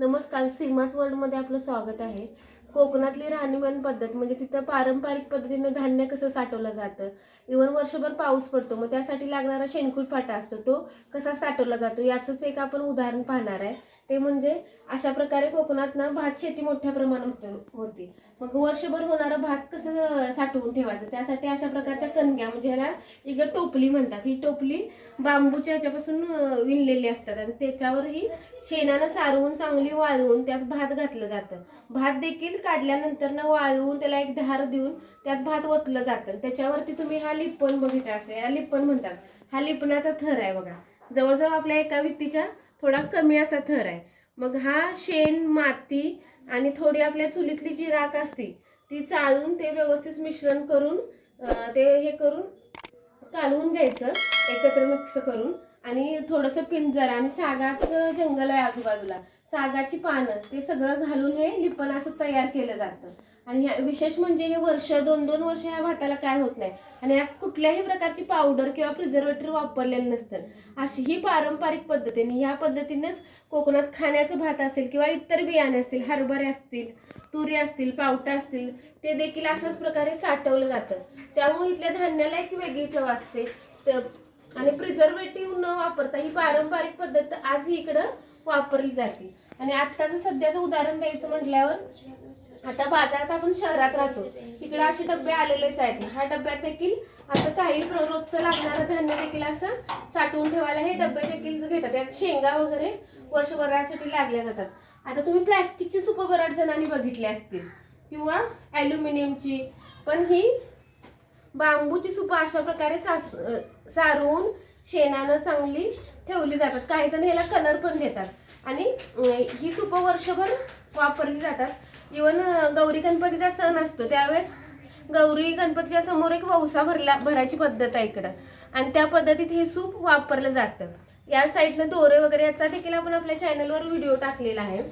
नमस्कार सीमास वर्ल्डमध्ये आपलं स्वागत आहे. कोकणातली राहणीमान पद्धत म्हणजे तिथं पारंपरिक पद्धतीनं धान्य कसं साठवलं जातं? इवन वर्षभर पाऊस पडतो मग त्यासाठी लागणारा शेणकूट फाटा असतो तो कसा साठवला जातो? याचंच एक आपण उदाहरण पाहणार आहे. ते म्हणजे अशा प्रकारे कोकणात ना भात शेती मोठ्या प्रमाणात होती मग वर्षभर होणारा भात कसं साठवून ठेवायचं? त्यासाठी अशा प्रकारच्या कणग्या म्हणजे ह्याला इकडं टोपली म्हणतात. ही टोपली बांबूच्या ह्याच्यापासून विणलेली असतात आणि त्याच्यावर ही शेणानं सारवून चांगली वाळवून त्यात भात घातलं जातं. भात देखील काढल्यानंतर ना वाळवून त्याला एक धार देऊन त्यात भात ओतलं जातं. त्याच्यावरती तुम्ही हा लिप्पन बघितला असेल या लिपण म्हणतात. हा लिपणाचा थर आहे बघा. जवळजवळ आपल्या एका व्यक्तीच्या थोडा कमी असा थर आहे. मग हा शेण माती आणि थोडी आपल्या चुलीतली जी राख असते ती चाळून ते व्यवस्थित मिश्रण करून ते हे करून कालवून घ्यायचं एकत्र मिक्स करून. आणि थोडंसं पिंजर आणि सागाचं जंगल आहे आजूबाजूला. सागाची पानं ते सगळं घालून हे लिपण असं तयार केलं जातं. आणि ह्या विशेष म्हणजे हे वर्ष दोन दोन वर्ष ह्या भाताला काय होत नाही. आणि यात कुठल्याही प्रकारची पावडर किंवा प्रिझर्वेटिव्ह वापरलेलं नसतं. अशी ही पारंपरिक पद्धतीने ह्या पद्धतीनेच कोकणात खाण्याचं भात असेल किंवा इतर बियाणे असतील हरभरे असतील तुरी असतील पावटा असतील ते देखील अशाच प्रकारे साठवलं जातं. त्यामुळे इथल्या धान्याला एक वेगळी चव असते. आणि प्रिझर्वेटिव्ह न वापरता ही पारंपरिक पद्धत आज इकडं वापरली जाते. आणि आत्ताचं सध्याचं उदाहरण द्यायचं म्हटल्यावर आता बाजारात आपण शहरात राहतो. इकडे असे डबे आलेलेच आहेत. ह्या डब्यात देखील असं काही रोजचं लागणारं धान्य देखील असं साठवून ठेवायला हे डबे देखील घेतात त्यात शेंगा वगैरे वर्षभरासाठी लागल्या जातात. आता तुम्ही प्लॅस्टिकची सुपं बऱ्याच जणांनी बघितली असतील. किंवा ॲल्युमिनियमची. पण ही बांबूची सुपं अशा प्रकारे सास सारून शेणानं चांगली ठेवली जातात. काही जण ह्याला कलर पण देतात. आणि ही सुपं वर्षभर वापरली जातात. इवन गौरी गणपतीचा सण असतो. त्यावेळेस गौरी गणपतीच्या समोर एक वौसा भरला भरायची पद्धत आहे इकडं. आणि त्या पद्धतीत हे सूप वापरलं जातं. या साईडनं दोरे वगैरे याचा देखील आपण आपल्या चॅनलवर व्हिडिओ टाकलेला आहे.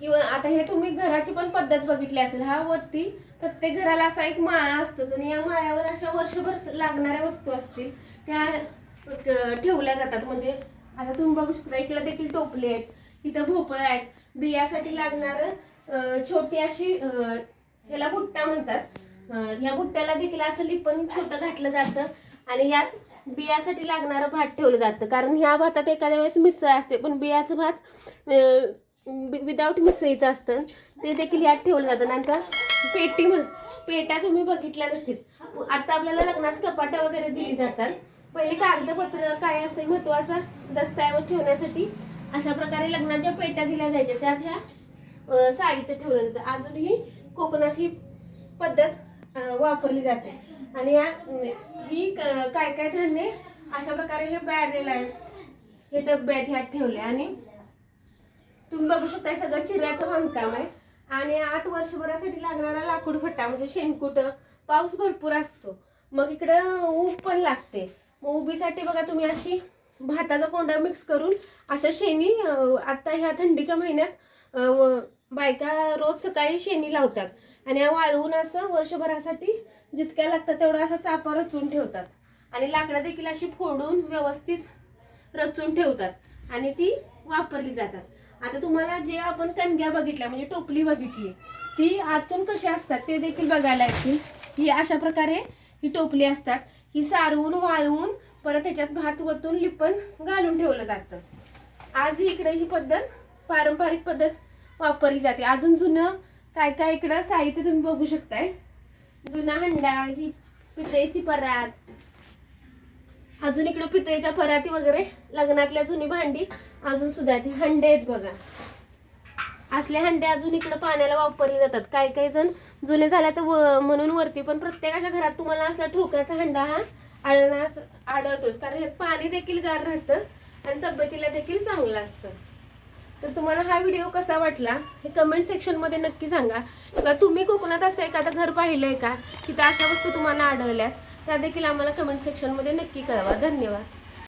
किंवा आता हे तुम्ही घराची पण पद्धत बघितली असेल हा वरती प्रत्येक घराला असा एक माळा असतो आणि या माळ्यावर अशा वर्षभर लागणाऱ्या वस्तू असतील त्या ठेवल्या जातात. म्हणजे आता तुम्ही बघू शकता इकडे देखील टोपले आहेत इथं भोपळ आहेत. बियासाठी लागणार छोटी अशी ह्याला बुट्टा म्हणतात. ह्या बुट्ट्याला देखील असं लिपण छोटं घातलं जातं आणि यात बियासाठी लागणारं भात ठेवलं जातं. कारण ह्या भातात एखाद्या वेळेस मिसळ असते पण बियाचं भात विदाऊट मिसळीचं असतं. ते देखील यात ठेवलं जातं. नंतर पेटी पेट्या तुम्ही बघितल्या नसतील. आता आपल्याला लग्नात कपाटा वगैरे दिली जातात. पहिले कागदपत्र काय असेल महत्त्वाचा दस्तऐवज ठेवण्यासाठी अशा प्रकारे लग्नाच्या पेट्या दिल्या जायच्या. त्या त्या साहित्य ठेवलं जातं. अजूनही कोकणात ही पद्धत वापरली जाते. आणि या ही क- काय काय धान्य अशा प्रकारे हे बॅरेल आहे. हे डब्यात ह्यात ठेवले आणि तुम्ही बघू शकता हे सगळं चिऱ्याचं बांधकाम आहे. आणि आठ वर्षभरासाठी लागणारा लाकूड फट्टा म्हणजे शेणकुट पाऊस भरपूर असतो. मग इकडं ऊब पण लागते. मग उबीसाठी बघा तुम्ही अशी भाताचा कोंडा मिक्स करून अशा शेणी आता ह्या थंडीच्या महिन्यात बायका रोज सकाळी शेणी लावतात. आणि या वाळवून असं वर्षभरासाठी जितक्या लागतात तेवढा असा चापा रचून ठेवतात. आणि लाकडं देखील अशी फोडून व्यवस्थित रचून ठेवतात. आणि ती वापरली जातात. आता तुम्हाला जे आपण कणग्या बघितल्या म्हणजे टोपली बघितली ती आतून कशी असतात ते देखील बघायला येतील. ही अशा प्रकारे ही टोपली असतात. ही सारवून वाळवून परत त्याच्यात भात वतून लिपण घालून ठेवलं जातं. आज इकडे ही पद्धत पारंपरिक पद्धत वापरली जाते. अजून जुनं काय काय इकडं साहित्य तुम्ही बघू शकताय. जुना हंडा ही पितळेची परात अजून इकडे पितळेच्या फराती वगैरे लग्नातल्या जुनी भांडी अजून सुद्धा ती हंडे आहेत बघा. असले हंडे अजून इकडे पाण्याला वापरले जातात. काही काही जण जुने झाल्या तर व- म्हणून वरती पण प्रत्येकाच्या घरात तुम्हाला असा ठोक्याचा हंडा हा आळणाच आढळतोच. कारण ह्यात पाणी देखील गार राहतं आणि तब्येतीला देखील चांगलं असतं. तर तुम्हाला हा व्हिडिओ कसा वाटला हे कमेंट सेक्शनमध्ये नक्की सांगा. किंवा तुम्ही कोकणात असं एखादं घर पाहिलंय का? तिथं अशा वस्तू तुम्हाला आढळल्यात. त्या देखील आम्हाला कमेंट सेक्शनमध्ये नक्की कळवा. धन्यवाद.